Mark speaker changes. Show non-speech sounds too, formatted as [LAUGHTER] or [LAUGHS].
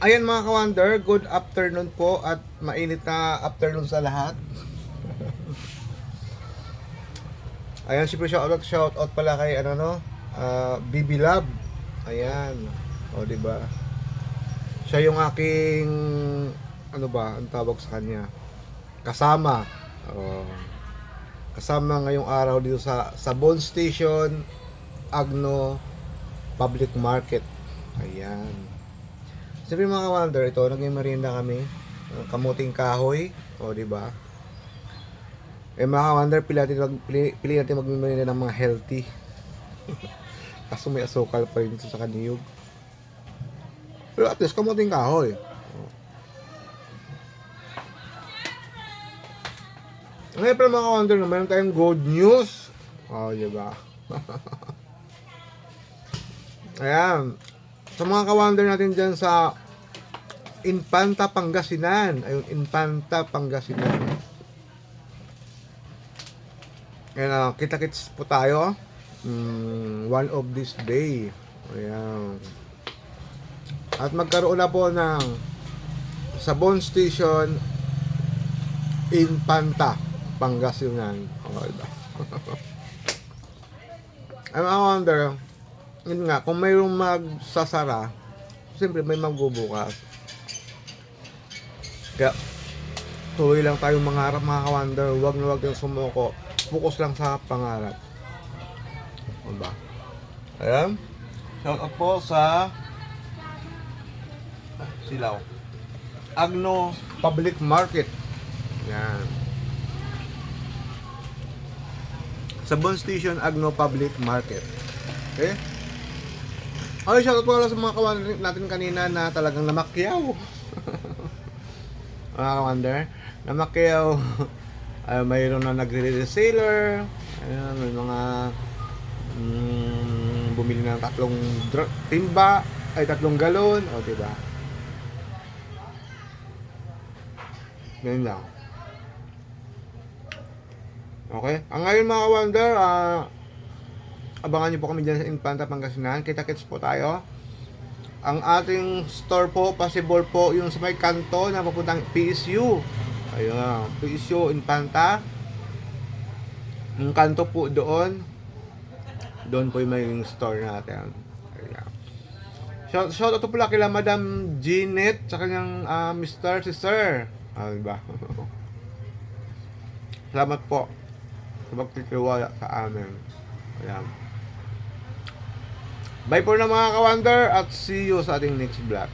Speaker 1: Ayan mga ka-wonder, good afternoon po at mainit na afternoon sa lahat. [LAUGHS] Ayan, siyempre shout out, shout out pala kay ano no, ah, Bibi Love. Ayan. O, di ba? Siya yung aking ano ba, ang tawag sa kanya? Kasama. O, kasama ngayong araw dito sa sa Bone Station Agno Public Market. Ayan. Sabi mga ka-wonder, ito, naging merienda kami. Kamuting kahoy. O, di ba? Eh mga ka-wonder, pili natin, mag, pili, pili natin magmerienda ng mga healthy. [LAUGHS] Kaso may asukal pa rin sa kaniyog. Pero at least, kamuting kahoy. Ngayon pala mga ka-wonder, meron tayong good news. O, di ba? [LAUGHS] Ayan. Sa mga ka-wonder natin dyan sa Infanta Pangasinan. Ayun, Infanta Pangasinan. Ayan, uh, kita-kits po tayo. Mm, one of this day. Ayan. At magkaroon na po ng Sabon Station Infanta Pangasinan. Oh, diba? [LAUGHS] Mga wonder, yun nga, kung mayroong magsasara, siyempre may magbubukas. Kaya, tuloy lang tayong mangarap mga ka-wonder, huwag na huwag yung sumuko. Focus lang sa pangarap. Diba? Ayan. Shout out po sa Silaw. Agno Public Market. Yan. Sabon Station Agno Public Market. Okay? Ay, shoutout po sa mga kawan natin kanina na talagang namakyaw. [LAUGHS] mga kawander, namakyaw. [LAUGHS] Ay, mayroon na nagre-reseller. Ayun, may mga mm, bumili ng tatlong timba, ay tatlong galon, o diba? Ganyan lang. Okay? Ang ngayon mga ka-wonder, ah, abangan nyo po kami dyan sa Infanta Pangasinan. Kita-kits po tayo. Ang ating store po, possible po yung sa may kanto na papuntang PSU. Ayun, PSU Infanta. Yung kanto po doon. Doon po yung may store natin. Shout, shout out po pala kila Madam Jeanette sa kanyang ah, Mr. si Sir. Ah, diba? [LAUGHS] Salamat po sa pagtitiwala sa amin. Ayan. Bye for na mga ka-wonder at see you sa ating next vlog.